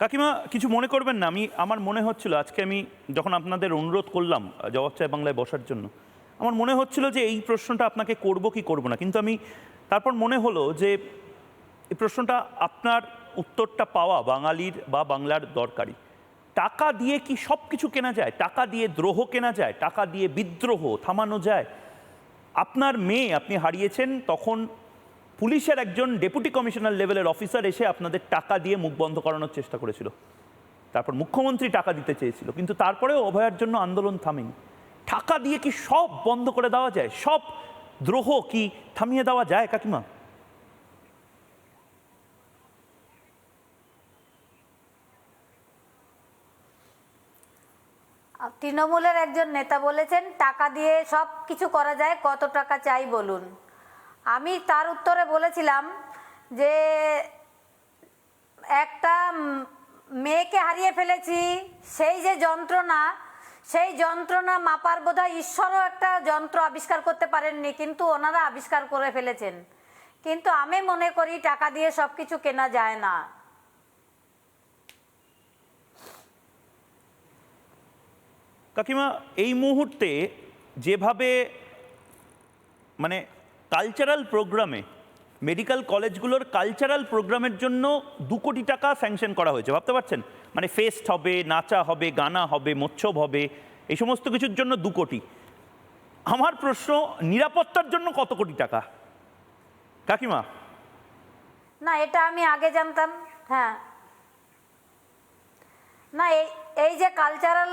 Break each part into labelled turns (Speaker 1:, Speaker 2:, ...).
Speaker 1: কাকিমা, কিছু মনে করবেন না, আমি, আমার মনে হচ্ছিল, আজকে আমি যখন আপনাদের অনুরোধ করলাম জবাব চায় বাংলায় বসার জন্য, আমার মনে হচ্ছিল যে এই প্রশ্নটা আপনাকে করব কি করব না, কিন্তু আমি তারপর মনে হলো যে এই প্রশ্নটা আপনার উত্তরটা পাওয়া বাঙালির বা বাংলার দরকারি টাকা দিয়ে কি সব কিছু কেনা যায়? টাকা দিয়ে দ্রোহ কেনা যায়? টাকা দিয়ে বিদ্রোহ থামানো যায়? আপনার মেয়ে আপনি হারিয়েছেন, তখন পুলিশের একজন ডেপুটি কমিশনার লেভেলের অফিসার এসে আপনাদের টাকা দিয়ে মুখ বন্ধ করানোর চেষ্টা করেছিল। তারপর মুখ্যমন্ত্রী টাকা দিতে চেয়েছিল, কিন্তু তারপরেও অভয়ার জন্য আন্দোলন থামেনি। টাকা দিয়ে কি সব বন্ধ করে দেওয়া যায়? সব দ্রোহ কি থামিয়ে দেওয়া যায় কাকিমা?
Speaker 2: তৃণমূলের একজন নেতা বলেছেন, টাকা দিয়ে সব কিছু করা যায়, কত টাকা চাই বলুন। আমি তার উত্তরে বলেছিলাম যে একটা মেয়েকে হারিয়ে ফেলেছি, সেই যে যন্ত্রণা, সেই যন্ত্রণা মাপার বোধহয় ঈশ্বরও একটা যন্ত্র আবিষ্কার করতে পারেননি, কিন্তু ওনারা আবিষ্কার করে ফেলেছেন। কিন্তু আমি মনে করি টাকা দিয়ে সব কিছু কেনা যায় না।
Speaker 1: কাকিমা, এই মুহূর্তে যেভাবে মানে কালচারাল প্রোগ্রামে মেডিকেল কলেজগুলোর কালচারাল প্রোগ্রামের জন্য দু কোটি টাকা স্যাংশন করা হয়েছে, ভাবতে পারছেন? মানে ফেস্ট হবে, নাচা হবে, গানা হবে মোচ্ছব হবে, এই সমস্ত কিছুর জন্য দু কোটি। আমার প্রশ্ন, নিরাপত্তার জন্য কত কোটি টাকা? কাকিমা?
Speaker 2: না, এটা আমি আগে জানতাম হ্যাঁ। না, এই এই যে কালচারাল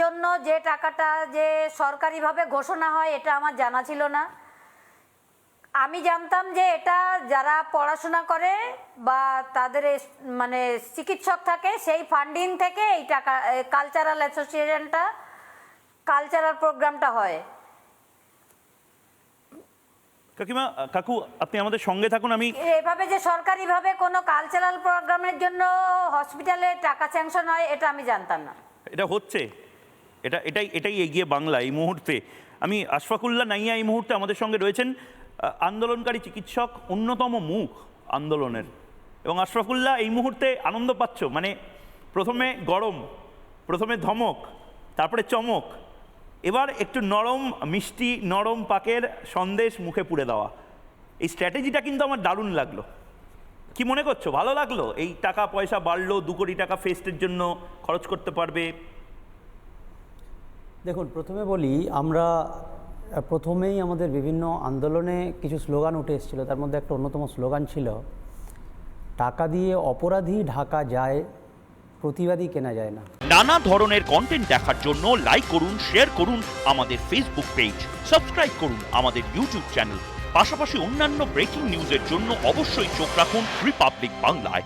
Speaker 2: জন্য যে টাকাটা যে সরকারিভাবে ঘোষণা হয়, এটা আমার জানা ছিল না। আমি জানতাম যে এটা যারা পড়াশোনা করে বা তাদের মানে চিকিৎসক থাকে সেই ফান্ডিং থেকে এই টাকা কালচারাল অ্যাসোসিয়েশনটা কালচারাল প্রোগ্রামটা হয়।
Speaker 1: কাকিমা কাকু আপনি আমাদের সঙ্গে থাকুন আমি
Speaker 2: এভাবে যে সরকারিভাবে কোনো কালচারাল প্রোগ্রামের জন্য হসপিটালে টাকা স্যাংশন হয় এটা আমি জানতাম না।
Speaker 1: এটা হচ্ছে এটা এটাই এটাই এগিয়ে বাংলা এই মুহূর্তে। আমি আশফাকুল্লাহ নাইয়া এই মুহূর্তে আমাদের সঙ্গে রয়েছেন। আন্দোলনকারী চিকিৎসক অন্যতম মুখ আন্দোলনের। এবং আশরাফুল্লাহ এই মুহূর্তে আনন্দ পাচ্ছ মানে প্রথমে গরম, প্রথমে ধমক, তারপরে চমক, এবার একটু নরম, মিষ্টি, নরম পাকের সন্দেশ মুখে পুড়ে দেওয়া। এই স্ট্র্যাটেজিটা কিন্তু আমার দারুণ লাগল। কি মনে করছ? ভালো লাগল? এই টাকা পয়সা বাড়লো, দু কোটি টাকা ফেস্টের জন্য খরচ করতে পারবে?
Speaker 3: দেখুন, প্রথমে বলি, আমরা প্রথমেই আমাদের বিভিন্ন আন্দোলনে কিছু স্লোগান উঠে এসেছিল। তার মধ্যে একটা অন্যতম স্লোগান ছিল, টাকা দিয়ে অপরাধী ঢাকা যায়, প্রতিবাদী কেনা যায় না।
Speaker 1: নানা ধরনের কন্টেন্ট দেখার জন্য লাইক করুন শেয়ার করুন আমাদের ফেসবুক পেজ সাবস্ক্রাইব করুন আমাদের ইউটিউব চ্যানেল পাশাপাশি অন্যান্য ব্রেকিং নিউজের জন্য অবশ্যই চোখ রাখুন রিপাবলিক বাংলায়